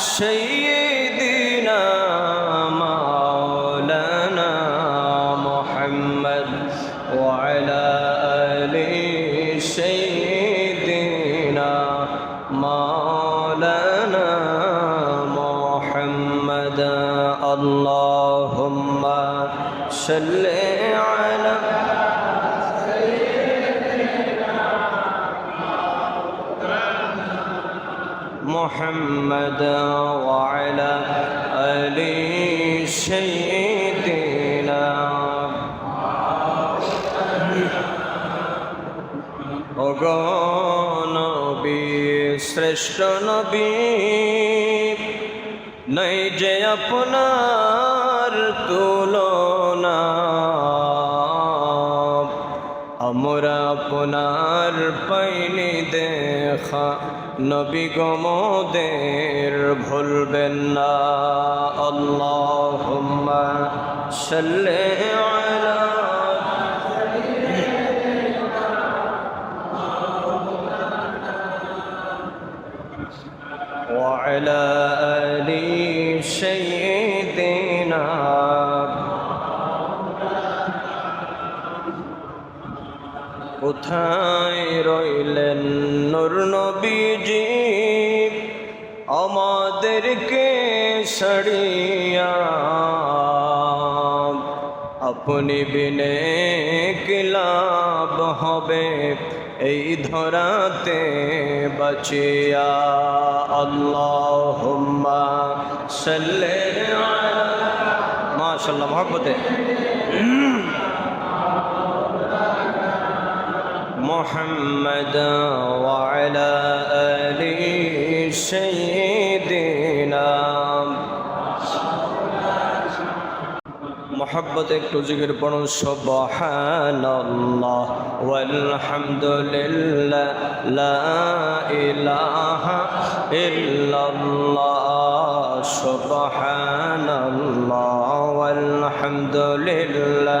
سيدنا مولانا محمد وعلى آل سيدنا مولانا محمد. اللهم صل محمد وعلى آل سيدنا নবী শ্রেষ্ঠ নবী নাই যে আপনার তুলনা আমরা আপনার পাইনি দেখা নবী গমদের ভুলবেন না আল্লাহ সাল্লে আলা وعلى آل سيدنا কোথায় রইলেন নূর নবীজি আমাদেরকে সড়িয়া আপনি বিনে কিলাব হবে এই ধরাতে বাঁচিয়া আল্লাহ সাল্লে মাশাল্লাহ মহব্বতে محمد محبت ایک تو ذکر پڑھو سبحان اللہ والحمد للہ لا الہ الا اللہ سبحان اللہ والحمد للہ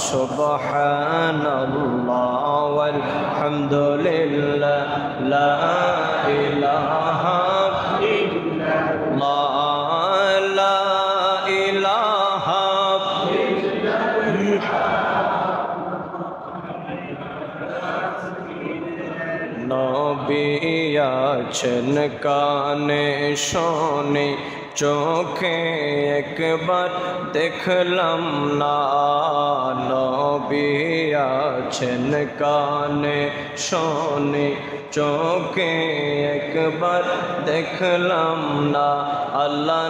سبحان الله والحمد لله لا إله আছেন কানে শোনে, চোখে একবার দেখলাম না নবী আছেন কানে শোনে, চোখে একবার দেখলাম না আল্লাহ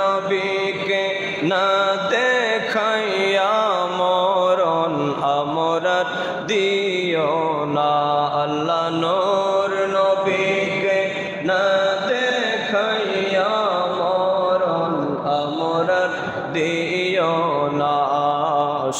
নবীকে না দেখাইয়া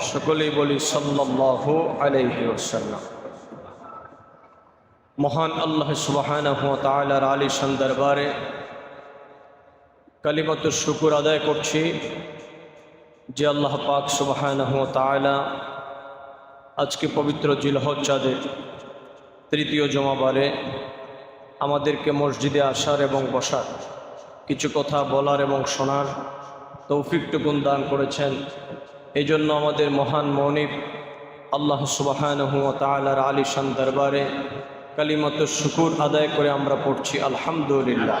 সকলেই বলি সাল্লাল্লাহু আলাইহি ওয়াসাল্লাম। মহান আল্লাহ সুবহানাহু ওয়া তাআলার আলিশান দরবারে কালিমাত শুকুর আদায় করছি যে আল্লাহ পাক সুবহানাহু ওয়া তাআলা আজকে পবিত্র জিলহজ চাঁদের তৃতীয় জমাবারে আমাদেরকে মসজিদে আসার এবং বসার কিছু কথা বলার এবং শোনার তৌফিকটুকুন দান করেছেন। এই জন্য আমাদের মহান মনিব আল্লাহ সুবাহানহতালার আলী শান দরবারে কালিমত শুকুর আদায় করে আমরা পড়ছি আলহামদুলিল্লাহ।